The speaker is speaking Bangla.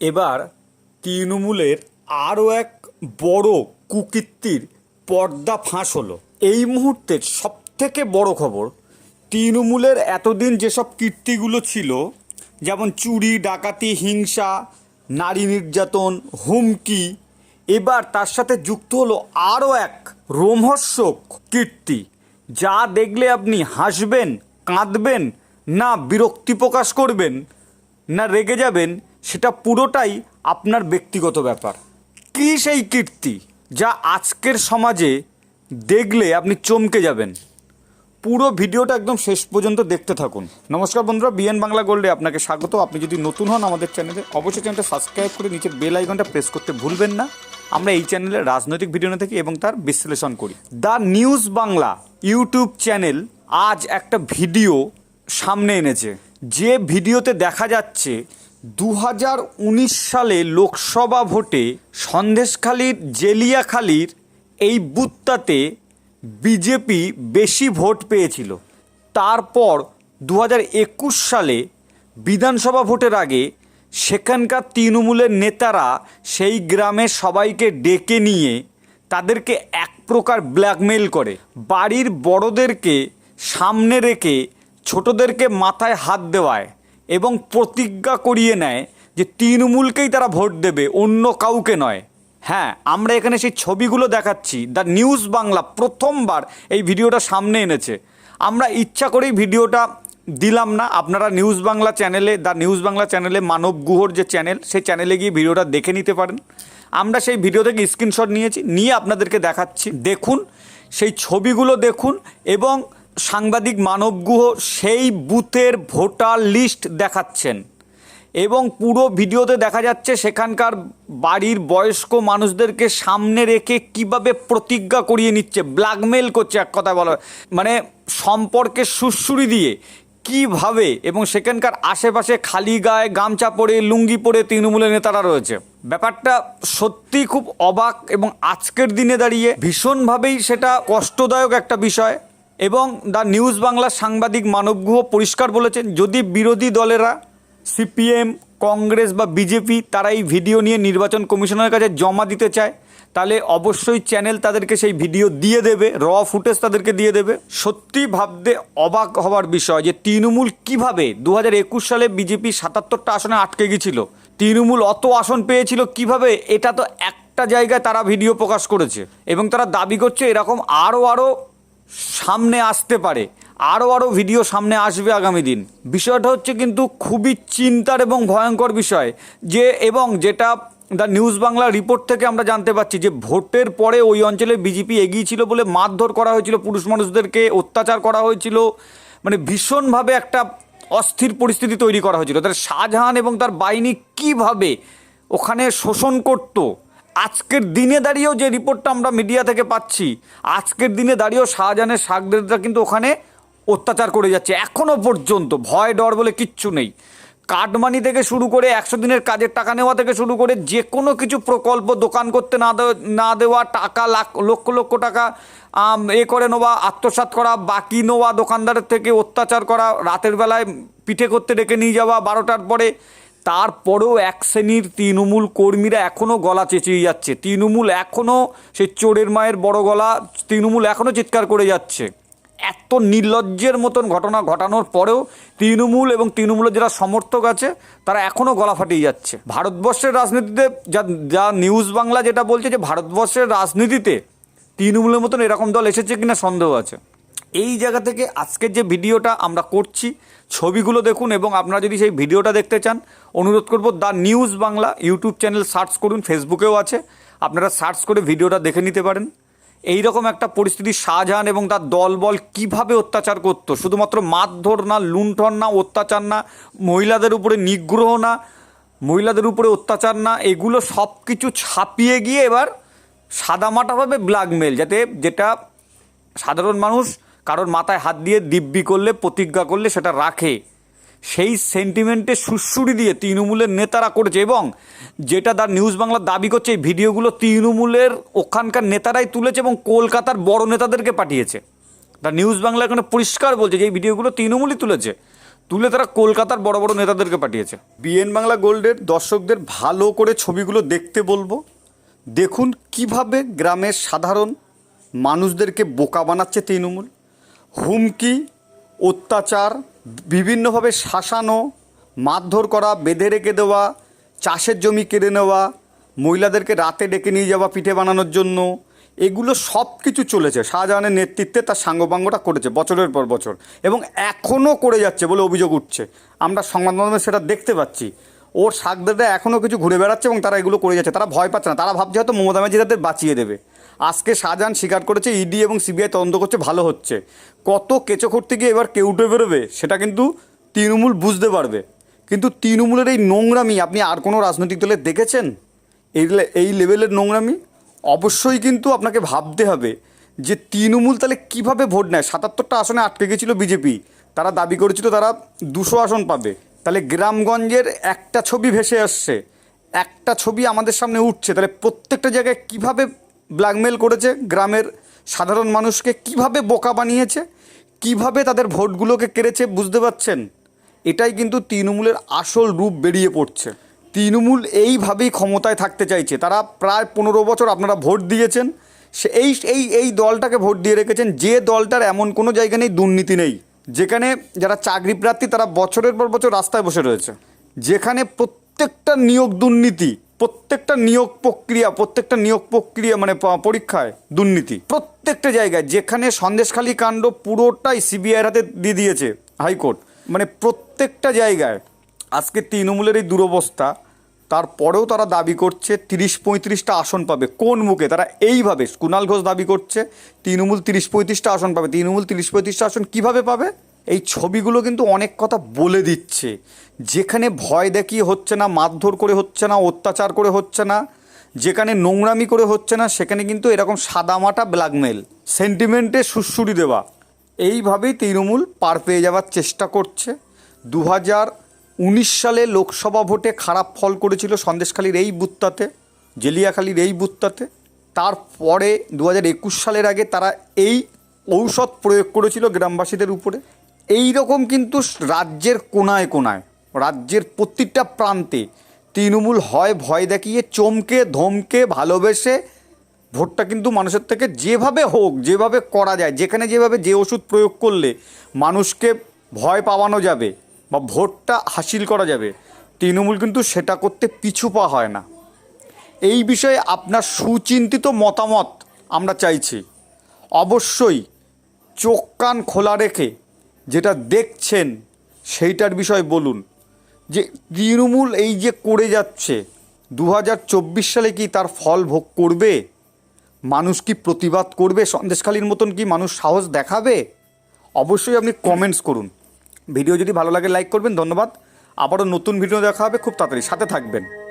এবার তৃণমূলের আরও এক বড় কুকীর্তির পর্দা ফাঁস হলো। এই মুহূর্তের সবথেকে বড় খবর, তৃণমূলের এতদিন যেসব কীর্তিগুলো ছিল, যেমন চুরি, ডাকাতি, হিংসা, নারী নির্যাতন, হুমকি, এবার তার সাথে যুক্ত হলো আরও এক রোমহর্ষক কীর্তি। যা দেখলে আপনি হাসবেন, কাঁদবেন, না বিরক্তি প্রকাশ করবেন, না রেগে যাবেন সেটা পুরোটাই আপনার ব্যক্তিগত ব্যাপার। কী সেই কীর্তি যা আজকের সমাজে দেখলে আপনি চমকে যাবেন? পুরো ভিডিওটা একদম শেষ পর্যন্ত দেখতে থাকুন। নমস্কার বন্ধুরা, বিএন বাংলা গোল্ডে আপনাকে স্বাগত। আপনি যদি নতুন হন আমাদের চ্যানেলে, অবশ্যই চ্যানেলটা সাবস্ক্রাইব করে নিচের বেল আইকনটা প্রেস করতে ভুলবেন না। আমরা এই চ্যানেলে রাজনৈতিক ভিডিও নিয়ে থাকি এবং তার বিশ্লেষণ করি। The news Bangla YouTube channel আজ একটা ভিডিও সামনে এনেছে। যে ভিডিওতে দেখা যাচ্ছে দু হাজার উনিশ সালে লোকসভা ভোটে সন্দেশখালীর জেলিয়াখালীর এই বুথটাতে বিজেপি বেশি ভোট পেয়েছিল। তারপর দু সালে বিধানসভা ভোটের আগে সেখানকার তৃণমূলের নেতারা সেই গ্রামের সবাইকে ডেকে নিয়ে তাদেরকে এক প্রকার ব্ল্যাকমেল করে। বাড়ির বড়দেরকে সামনে রেখে ছোটদেরকে মাথায় হাত দেওয়ায়। এবং প্রতিজ্ঞা করিয়ে নেয় যে তৃণমূলকেই তারা ভোট দেবে, অন্য কাউকে নয়। হ্যাঁ আমরা এখানে সেই ছবিগুলো দেখাচ্ছি। দ্য নিউজ বাংলা প্রথমবার এই ভিডিওটা সামনে এনেছে। আমরা ইচ্ছা করেই ভিডিওটা দিলাম না। আপনারা নিউজ বাংলা চ্যানেলে, দ্য নিউজ বাংলা চ্যানেলে মানব গুহর যে চ্যানেল, সেই চ্যানেলে গিয়ে ভিডিওটা দেখে নিতে পারেন। আমরা সেই ভিডিও থেকে স্ক্রিনশট নিয়েছি, নিয়ে আপনাদেরকে দেখাচ্ছি। দেখুন, সেই ছবিগুলো দেখুন এবং সাংবাদিক মানব গুহ সেই বুথের ভোটার লিস্ট দেখাচ্ছেন। এবং পুরো ভিডিওতে দেখা যাচ্ছে সেখানকার বাড়ির বয়স্ক মানুষদেরকে সামনে রেখে কীভাবে প্রতিজ্ঞা করিয়ে নিচ্ছে ব্ল্যাকমেল করছে এক কথা বলা মানে সম্পর্কে সুশ্রুরি দিয়ে কীভাবে এবং সেখানকার আশেপাশে খালি গায়ে গামছা পরে, লুঙ্গি পরে তৃণমূলের নেতারা রয়েছে। ব্যাপারটা সত্যি খুব অবাক এবং আজকের দিনে দাঁড়িয়ে ভীষণভাবেই সেটা কষ্টদায়ক একটা বিষয়। এবং দ্য নিউজ বাংলার সাংবাদিক মানব গুহ পরিষ্কার বলেছেন, যদি বিরোধী দলেরা সিপিএম, কংগ্রেস বা বিজেপি তারা এই ভিডিও নিয়ে নির্বাচন কমিশনের কাছে জমা দিতে চায়, তাহলে অবশ্যই চ্যানেল তাদেরকে সেই ভিডিও দিয়ে দেবে, র ফুটেজ তাদেরকে দিয়ে দেবে। সত্যি ভাবতে অবাক হওয়ার বিষয় যে তৃণমূল কীভাবে দু হাজার একুশ সালে বিজেপি সাতাত্তরটা আসনে আটকে গিয়েছিল, তৃণমূল অত আসন পেয়েছিল কীভাবে, এটা তো একটা জায়গায় তারা ভিডিও প্রকাশ করেছে এবং তারা দাবি করছে এরকম আরও আরও সামনে আসতে পারে। আরও আরও ভিডিও সামনে আসবে আগামী দিন। বিষয়টা হচ্ছে কিন্তু খুবই চিন্তার এবং ভয়ঙ্কর বিষয় যে এবং যেটা দ্য নিউজ বাংলা রিপোর্ট থেকে আমরা জানতে পারছি যে ভোটের পরে ওই অঞ্চলে বিজেপি এগিয়েছিল বলে মারধর করা হয়েছিল, পুরুষ মানুষদেরকে অত্যাচার করা হয়েছিল। মানে ভীষণভাবে একটা অস্থির পরিস্থিতি তৈরি করা হয়েছিল। তার শাহজাহান এবং তার বাহিনী কীভাবে ওখানে শোষণ করতো? আজকের দিনে দাঁড়িয়েও যে রিপোর্টটা আমরা মিডিয়া থেকে পাচ্ছি, আজকের দিনে দাঁড়িয়েও শাহজাহানের শাকদেররা কিন্তু ওখানে অত্যাচার করে যাচ্ছে। এখনও পর্যন্ত ভয়, ডর বলে কিচ্ছু নেই। কাটমানি থেকে শুরু করে একশো দিনের কাজের টাকা নেওয়া থেকে শুরু করে যে কোনো কিছু প্রকল্প দোকান করতে না না দেওয়া, টাকা লাখ, লক্ষ লক্ষ টাকা এ করে নেওয়া, আত্মসাৎ করা, বাকি নেওয়া দোকানদারের থেকে অত্যাচার করা, রাতের বেলায় পিঠে করতে ডেকে নিয়ে যাওয়া, বারোটার পরে তারপরেও এক শ্রেণির তৃণমূল কর্মীরা এখনও গলা চেঁচিয়ে যাচ্ছে। তৃণমূল এখনও সে চোরের মায়ের বড় গলা, তৃণমূল এখনও চিৎকার করে যাচ্ছে। এত নির্লজ্জের মতন ঘটনা ঘটানোর পরেও তৃণমূল এবং তৃণমূলের যারা সমর্থক আছে, তারা এখনও গলা ফাটিয়ে যাচ্ছে। ভারতবর্ষের রাজনীতিতে যা যা নিউজ বাংলা যেটা বলছে যে, ভারতবর্ষের রাজনীতিতে তৃণমূলের মতন এরকম দল এসেছে কিনা সন্দেহ আছে। এই জায়গা থেকে আজকের যে ভিডিওটা আমরা করছি, ছবিগুলো দেখুন এবং আপনারা যদি সেই ভিডিওটা দেখতে চান, অনুরোধ করব the news Bangla YouTube channel search করুন, ফেসবুকেও আছে। আপনারা সার্চ করে ভিডিওটা দেখে নিতে পারেন। এই রকম একটা পরিস্থিতি শাহজাহান এবং তার দলবল কীভাবে অত্যাচার করতো? শুধুমাত্র মারধর না, লুণ্ঠন না, অত্যাচার না, মহিলাদের উপরে নিগ্রহ না, মহিলাদের উপরে অত্যাচার না, এগুলো সব কিছু ছাপিয়ে গিয়ে এবার সাদামাটাভাবে ব্ল্যাকমেল যাতে যেটা সাধারণ মানুষ কারোর মাথায় হাত দিয়ে দিব্যি করলে, প্রতিজ্ঞা করলে সেটা রাখে। সেই সেন্টিমেন্টে সুশ্রুড়ি দিয়ে তৃণমূলের নেতারা করেছে এবং যেটা তার নিউজ বাংলা দাবি করছে, এই ভিডিওগুলো তৃণমূলের ওখানকার নেতারাই তুলেছে এবং কলকাতার বড় নেতাদেরকে পাঠিয়েছে। দ্য নিউজ বাংলা এখানে পরিষ্কার বলছে যে, এই ভিডিওগুলো তৃণমূলই তুলেছে। তুলে তারা কলকাতার বড় বড় নেতাদেরকে পাঠিয়েছে। বিএন বাংলা গোল্ডের দর্শকদের ভালো করে ছবিগুলো দেখতে বলব। দেখুন কীভাবে গ্রামের সাধারণ মানুষদেরকে বোকা বানাচ্ছে তৃণমূল। হুমকি, অত্যাচার, বিভিন্নভাবে শাসানো, মারধর করা, বেঁধে রেখে দেওয়া, চাষের জমি কেড়ে নেওয়া, মহিলাদেরকে রাতে ডেকে নিয়ে যাওয়া, পিঠে বানানোর জন্য, এগুলো সব কিছু চলেছে। শাহজাহানের নেতৃত্বে তার সাঙ্গপাঙ্গটা করেছে বছরের পর বছর এবং এখনও করে যাচ্ছে বলে অভিযোগ উঠছে। আমরা সংবাদ মাধ্যমে সেটা দেখতে পাচ্ছি। ওর শাকদাদা এখনও কিছু ঘুরে বেড়াচ্ছে এবং তারা এগুলো করে যাচ্ছে। তারা ভয় পাচ্ছে না। তারা ভাবছে হয়তো মমতা ব্যানার্জি তাদের বাঁচিয়ে দেবে। আজকে শাহজাহান স্বীকার করেছে ইডি এবং সিবিআই তদন্ত করছে, ভালো হচ্ছে। কত কেঁচো করতে গিয়ে এবার কেউ উঠে বেরোবে, সেটা কিন্তু তৃণমূল বুঝতে পারবে। কিন্তু তৃণমূলের এই নোংরামি, আপনি আর কোনো রাজনৈতিক দলে দেখেছেন? এই এই লেভেলের নোংরামি? অবশ্যই কিন্তু আপনাকে ভাবতে হবে যে তৃণমূল তাহলে কীভাবে ভোট নেয়? সাতাত্তরটা আসনে আটকে গেছিল বিজেপি। তারা দাবি করেছিল তারা দুশো আসন পাবে। তাহলে গ্রামগঞ্জের একটা ছবি ভেসে আসছে। একটা ছবি আমাদের সামনে উঠছে। তাহলে প্রত্যেকটা জায়গায় কীভাবে ব্ল্যাকমেল করেছে, গ্রামের সাধারণ মানুষকে কীভাবে বোকা বানিয়েছে, কীভাবে তাদের ভোটগুলোকে কেড়েছে বুঝতে পারছেন? এটাই কিন্তু তৃণমূলের আসল রূপ বেরিয়ে পড়ছে। তৃণমূল এইভাবেই ক্ষমতায় থাকতে চাইছে। তারা প্রায় পনেরো বছর আপনারা ভোট দিয়েছেন, সে এই এই এই দলটাকে ভোট দিয়ে রেখেছেন, যে দলটার এমন কোনো জায়গা নেই, দুর্নীতি নেই। যেখানে যারা চাকরি প্রার্থী তারা বছরের পর বছর রাস্তায় বসে রয়েছে। যেখানে প্রত্যেকটা নিয়োগ দুর্নীতি প্রত্যেকটা নিয়োগ প্রক্রিয়া, প্রত্যেকটা নিয়োগ প্রক্রিয়া মানে পরীক্ষায় দুর্নীতি। প্রত্যেকটা জায়গায় যেখানে সন্দেশখালী কাণ্ড পুরোটাই সিবিআইয়ের হাতে দিয়ে দিয়েছে হাইকোর্ট। মানে প্রত্যেকটা জায়গায় আজকে তৃণমূলের এই দুরবস্থা, তারপরেও তারা দাবি করছে তিরিশ পঁয়ত্রিশটা আসন পাবে। কোন মুখে? তারা এইভাবে, কুণাল ঘোষ দাবি করছে, তৃণমূল তিরিশ পঁয়ত্রিশটা আসন পাবে। তৃণমূল তিরিশ পঁয়ত্রিশটা আসন কীভাবে পাবে? এই ছবিগুলো কিন্তু অনেক কথা বলে দিচ্ছে। যেখানে ভয় দেখিয়ে হচ্ছে না, মারধর করে হচ্ছে না, অত্যাচার করে হচ্ছে না, যেখানে নোংরামি করে হচ্ছে না, সেখানে কিন্তু এরকম সাদামাটা ব্ল্যাকমেল সেন্টিমেন্টে সুশ্রুরি দেওয়া। এইভাবেই তৃণমূল পার পেয়ে যাওয়ার চেষ্টা করছে। দু হাজার উনিশ সালে লোকসভা ভোটে খারাপ ফল করেছিল সন্দেশখালীর এই বুথটাতে, জেলিয়াখালীর এই বুথটাতে। তারপরে দু হাজার একুশ সালের আগে তারা এই ঔষধ প্রয়োগ করেছিল গ্রামবাসীদের উপরে। এই রকম কিন্তু রাজ্যের কোনায় কোনায় রাজ্যের প্রতিটা প্রান্তে তৃণমূল হয় ভয় দেখিয়ে, চমকে, ধমকে, ভালোবেসে ভোটটা কিন্তু মানুষের থেকে যেভাবে হোক, যেভাবে করা যায়, যেখানে যেভাবে যে ওষুধ প্রয়োগ করলে মানুষকে ভয় পাওয়ানো যাবে বা ভোটটা হাসিল করা যাবে, তৃণমূল কিন্তু সেটা করতে পিছু পা হয় না। এই বিষয়ে আপনার সুচিন্তিত মতামত আমরা চাইছি। অবশ্যই চোখ কান খোলা রেখে যেটা দেখছেন, সেইটার বিষয় বলুন। যে তৃণমূল এই যে করে যাচ্ছে দু হাজার চব্বিশ সালে কি তার ফল ভোগ করবে? মানুষ কি প্রতিবাদ করবে? সন্দেশখালীর মতন কি মানুষ সাহস দেখাবে? অবশ্যই আপনি কমেন্টস করুন। ভিডিও যদি ভালো লাগে লাইক করবেন। ধন্যবাদ। আবারও নতুন ভিডিও দেখা হবে। খুব তাড়াতাড়ি সাথে থাকবেন।